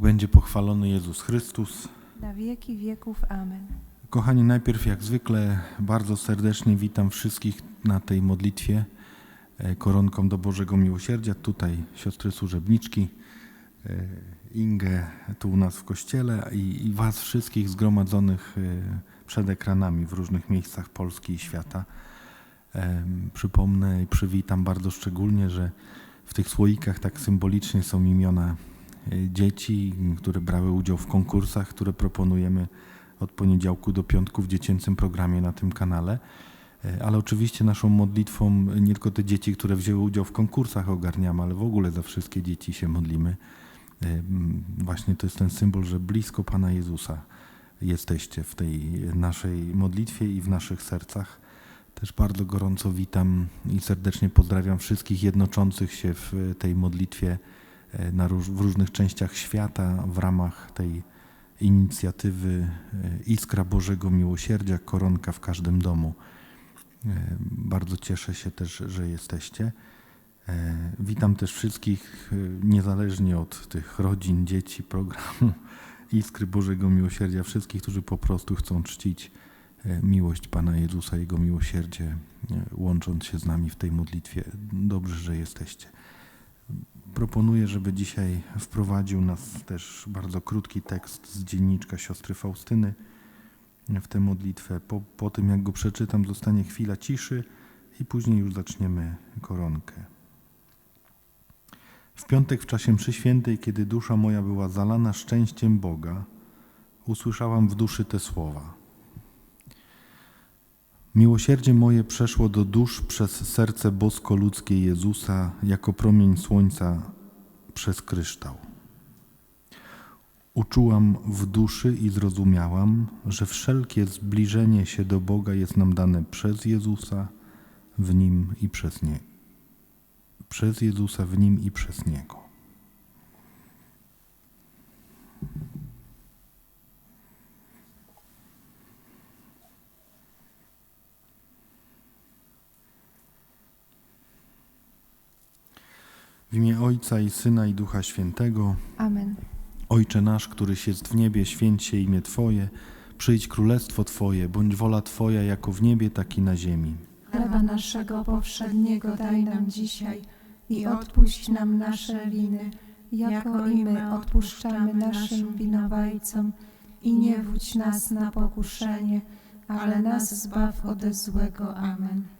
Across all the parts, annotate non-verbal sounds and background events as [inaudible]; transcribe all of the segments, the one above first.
Niech będzie pochwalony Jezus Chrystus. Na wieki wieków. Amen. Kochani, najpierw jak zwykle bardzo serdecznie witam wszystkich na tej modlitwie e, koronką do Bożego Miłosierdzia. Tutaj siostry służebniczki, e, Ingę tu u nas w kościele i, i Was wszystkich zgromadzonych e, przed ekranami w różnych miejscach Polski i świata. Przypomnę i przywitam bardzo szczególnie, że w tych słoikach tak symbolicznie są imiona dzieci, które brały udział w konkursach, które proponujemy od poniedziałku do piątku w dziecięcym programie na tym kanale. E, Ale oczywiście naszą modlitwą nie tylko te dzieci, które wzięły udział w konkursach ogarniamy, ale w ogóle za wszystkie dzieci się modlimy. M, Właśnie to jest ten symbol, że blisko Pana Jezusa jesteście w tej naszej modlitwie i w naszych sercach. Też bardzo gorąco witam i serdecznie pozdrawiam wszystkich jednoczących się w tej modlitwie na róż, w różnych częściach świata w ramach tej inicjatywy e, Iskra Bożego Miłosierdzia, koronka w każdym domu. E, Bardzo cieszę się też, że jesteście. E, Witam też wszystkich, e, niezależnie od tych rodzin, dzieci, programu [laughs] Iskry Bożego Miłosierdzia, wszystkich, którzy po prostu chcą czcić e, miłość Pana Jezusa, Jego miłosierdzie, e, łącząc się z nami w tej modlitwie. Dobrze, że jesteście. Proponuję, żeby dzisiaj wprowadził nas też bardzo krótki tekst z dzienniczka siostry Faustyny w tę modlitwę. Po, po tym, jak go przeczytam, zostanie chwila ciszy i później już zaczniemy koronkę. W piątek w czasie mszy świętej, kiedy dusza moja była zalana szczęściem Boga, usłyszałam w duszy te słowa. Miłosierdzie moje przeszło do dusz przez serce bosko-ludzkie Jezusa, jako promień słońca przez kryształ. Uczułam w duszy i zrozumiałam, że wszelkie zbliżenie się do Boga jest nam dane przez Jezusa, w Nim i przez Nie. Przez Jezusa, w Nim i przez Niego. W imię Ojca i Syna i Ducha Świętego. Amen. Ojcze nasz, któryś jest w niebie, święć się imię Twoje, przyjdź królestwo Twoje, bądź wola Twoja jako w niebie, tak i na ziemi. Chleba naszego powszedniego daj nam dzisiaj i odpuść nam nasze winy, jako i my odpuszczamy naszym winowajcom. I nie wódź nas na pokuszenie, ale nas zbaw ode złego. Amen.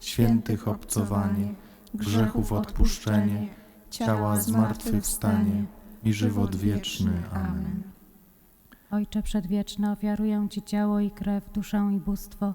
świętych obcowanie, grzechów odpuszczenie, ciała zmartwychwstanie i żywot wieczny. Amen. Ojcze Przedwieczny, ofiaruję Ci ciało i krew, duszę i bóstwo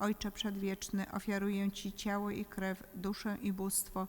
Ojcze Przedwieczny, ofiaruję Ci ciało i krew, duszę i bóstwo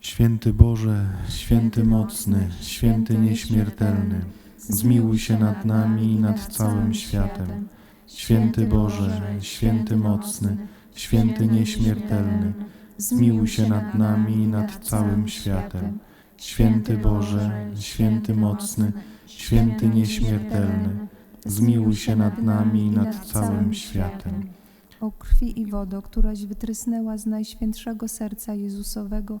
Święty Boże, święty mocny, święty nieśmiertelny, zmiłuj się nad nami i nad całym światem. Święty Boże, święty mocny, święty nieśmiertelny, zmiłuj się nad nami i nad całym światem. Święty Boże, święty mocny, święty nieśmiertelny, zmiłuj się nad nami i nad całym światem. O krwi i wodo, któraś wytrysnęła z Najświętszego Serca Jezusowego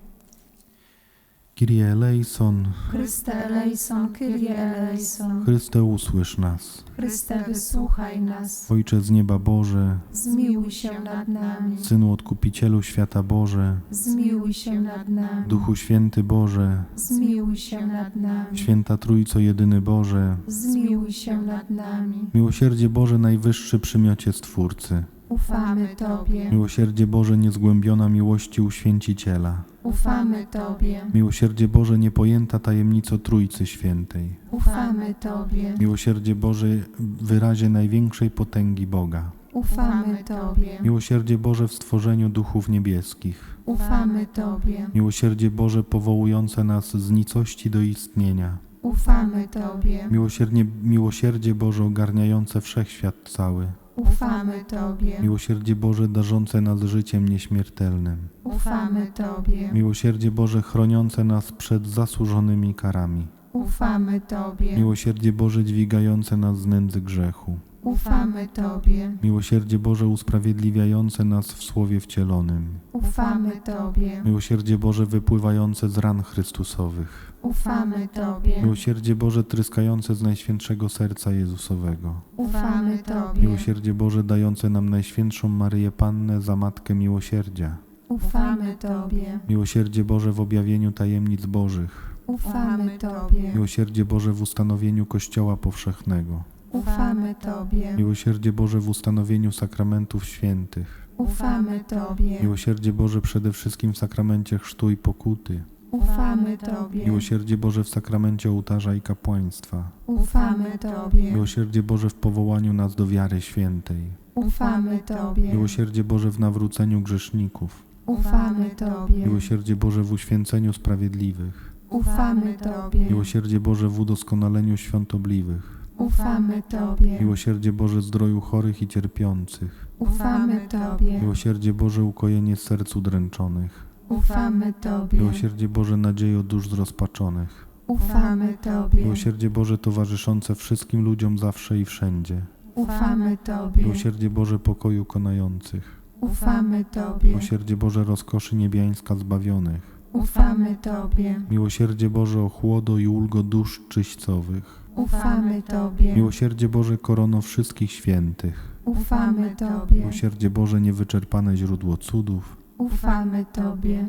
Kyrie eleison, Chryste eleison, Kyrie eleison. Chryste usłysz nas. Chryste wysłuchaj nas. Ojcze z nieba Boże, Zmiłuj się nad nami. Synu Odkupicielu Świata Boże, Zmiłuj się nad nami. Duchu Święty Boże, Zmiłuj się nad nami. Święta Trójco Jedyny Boże, Zmiłuj się nad nami. Miłosierdzie Boże najwyższy przymiocie Stwórcy, Ufamy Tobie. Miłosierdzie Boże niezgłębiona miłości Uświęciciela, Ufamy Tobie. Miłosierdzie Boże niepojęta tajemnico Trójcy Świętej, Ufamy Tobie. Miłosierdzie Boże wyrazie największej potęgi Boga, Ufamy Tobie. Miłosierdzie Boże w stworzeniu duchów niebieskich, Ufamy Tobie. Miłosierdzie Boże powołujące nas z nicości do istnienia, Ufamy Tobie. Miłosierdzie, miłosierdzie Boże ogarniające wszechświat cały, Ufamy Tobie. Miłosierdzie Boże darzące nas życiem nieśmiertelnym, Ufamy Tobie. Miłosierdzie Boże chroniące nas przed zasłużonymi karami, Ufamy Tobie. Miłosierdzie Boże dźwigające nas z nędzy grzechu, Ufamy Tobie. Miłosierdzie Boże usprawiedliwiające nas w Słowie wcielonym, Ufamy Tobie. Miłosierdzie Boże wypływające z ran Chrystusowych, Ufamy Tobie. Miłosierdzie Boże tryskające z Najświętszego Serca Jezusowego, Ufamy Tobie. Miłosierdzie Boże dające nam Najświętszą Maryję Pannę za Matkę Miłosierdzia, Ufamy Tobie. Miłosierdzie Boże w objawieniu tajemnic Bożych, Ufamy Tobie. Miłosierdzie Boże w ustanowieniu Kościoła powszechnego, Ufamy Tobie. Miłosierdzie Boże w ustanowieniu sakramentów świętych, Ufamy Tobie. Miłosierdzie Boże przede wszystkim w sakramencie chrztu i pokuty, Ufamy Tobie. Miłosierdzie Boże w sakramencie ołtarza i kapłaństwa, Ufamy Tobie. Miłosierdzie Boże w powołaniu nas do wiary świętej, Ufamy Tobie. Miłosierdzie Boże w nawróceniu grzeszników, Ufamy Tobie. Miłosierdzie Boże w uświęceniu sprawiedliwych, Ufamy Tobie. Miłosierdzie Boże w udoskonaleniu świątobliwych, Ufamy Tobie. Miłosierdzie Boże zdroju chorych i cierpiących, Ufamy Tobie. Miłosierdzie Boże ukojenie serc udręczonych, Ufamy Tobie. Miłosierdzie Boże nadziejo dusz zrozpaczonych, Ufamy Tobie. Miłosierdzie Boże towarzyszące wszystkim ludziom zawsze i wszędzie, Ufamy Tobie. Miłosierdzie Boże pokoju konających, Ufamy Tobie. Miłosierdzie Boże rozkoszy niebiańska zbawionych, Ufamy Tobie. Miłosierdzie Boże ochłodo i ulgo dusz czyścowych, Ufamy Tobie. Miłosierdzie Boże korono wszystkich świętych, Ufamy Tobie. Miłosierdzie Boże niewyczerpane źródło cudów, Ufamy Tobie.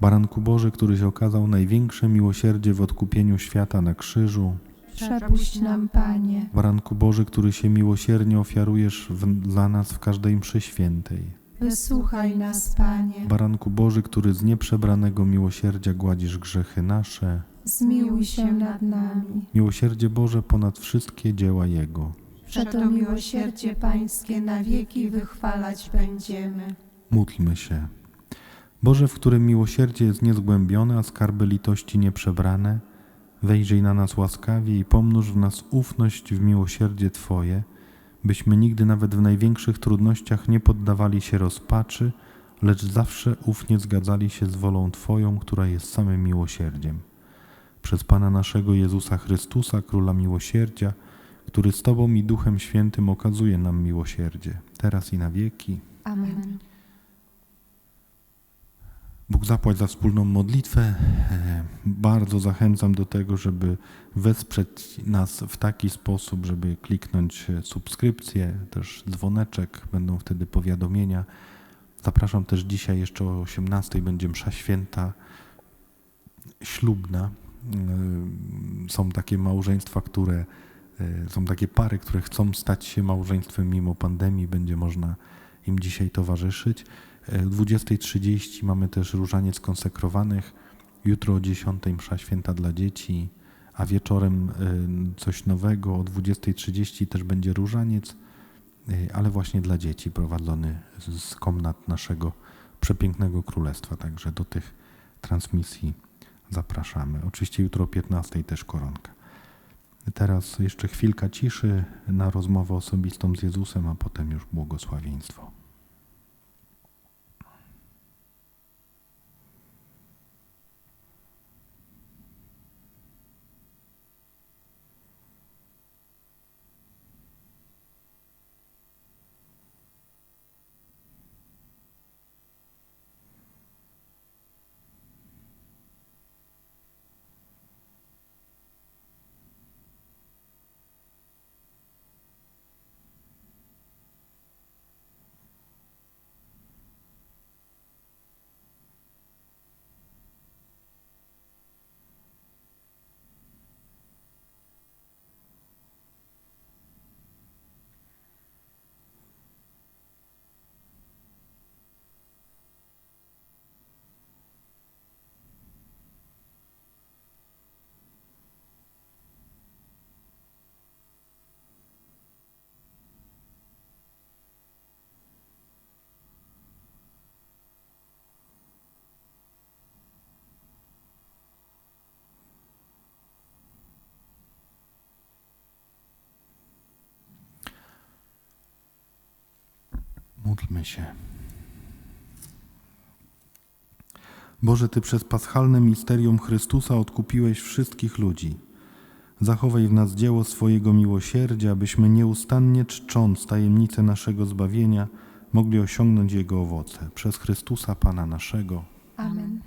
Baranku Boże, któryś okazał największe miłosierdzie w odkupieniu świata na krzyżu, Przepuść nam, Panie. Baranku Boży, który się miłosiernie ofiarujesz w, dla nas w każdej mszy świętej, Wysłuchaj nas, Panie. Baranku Boży, który z nieprzebranego miłosierdzia gładzisz grzechy nasze, zmiłuj się nad nami. Miłosierdzie Boże ponad wszystkie dzieła Jego. Przeto miłosierdzie Pańskie na wieki wychwalać będziemy. Módlmy się. Boże, w którym miłosierdzie jest niezgłębione, a skarby litości nieprzebrane, wejrzyj na nas łaskawie i pomnóż w nas ufność w miłosierdzie Twoje, byśmy nigdy nawet w największych trudnościach nie poddawali się rozpaczy, lecz zawsze ufnie zgadzali się z wolą Twoją, która jest samym miłosierdziem. Przez Pana naszego Jezusa Chrystusa, Króla Miłosierdzia, który z Tobą i Duchem Świętym okazuje nam miłosierdzie, teraz i na wieki. Amen. Bóg zapłać za wspólną modlitwę. Bardzo zachęcam do tego, żeby wesprzeć nas w taki sposób, żeby kliknąć subskrypcję, też dzwoneczek, będą wtedy powiadomienia. Zapraszam też dzisiaj jeszcze o 18 będzie msza święta ślubna. E, Są takie małżeństwa, które e, są takie pary, które chcą stać się małżeństwem mimo pandemii, będzie można im dzisiaj towarzyszyć. E, O 20.30 mamy też różaniec konsekrowanych. Jutro o 10.00 msza święta dla dzieci, a wieczorem coś nowego. O 20.30 też będzie różaniec, ale właśnie dla dzieci prowadzony z komnat naszego przepięknego królestwa. Także do tych transmisji zapraszamy. Oczywiście jutro o 15.00 też koronka. Teraz jeszcze chwilka ciszy na rozmowę osobistą z Jezusem, a potem już błogosławieństwo. Módlmy się. Boże, Ty przez paschalne misterium Chrystusa odkupiłeś wszystkich ludzi. Zachowaj w nas dzieło swojego miłosierdzia, abyśmy nieustannie czcząc tajemnicę naszego zbawienia, mogli osiągnąć Jego owoce. Przez Chrystusa Pana naszego. Amen.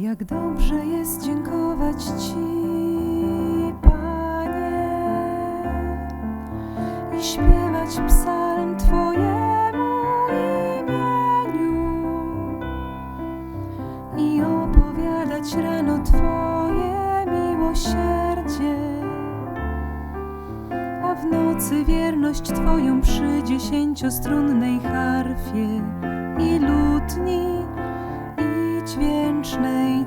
Jak dobrze jest dziękować Ci, Panie, i śpiewać psalm Twojemu imieniu, i opowiadać rano Twoje miłosierdzie, a w nocy wierność Twoją przy dziesięciostrunnej harfie męcznej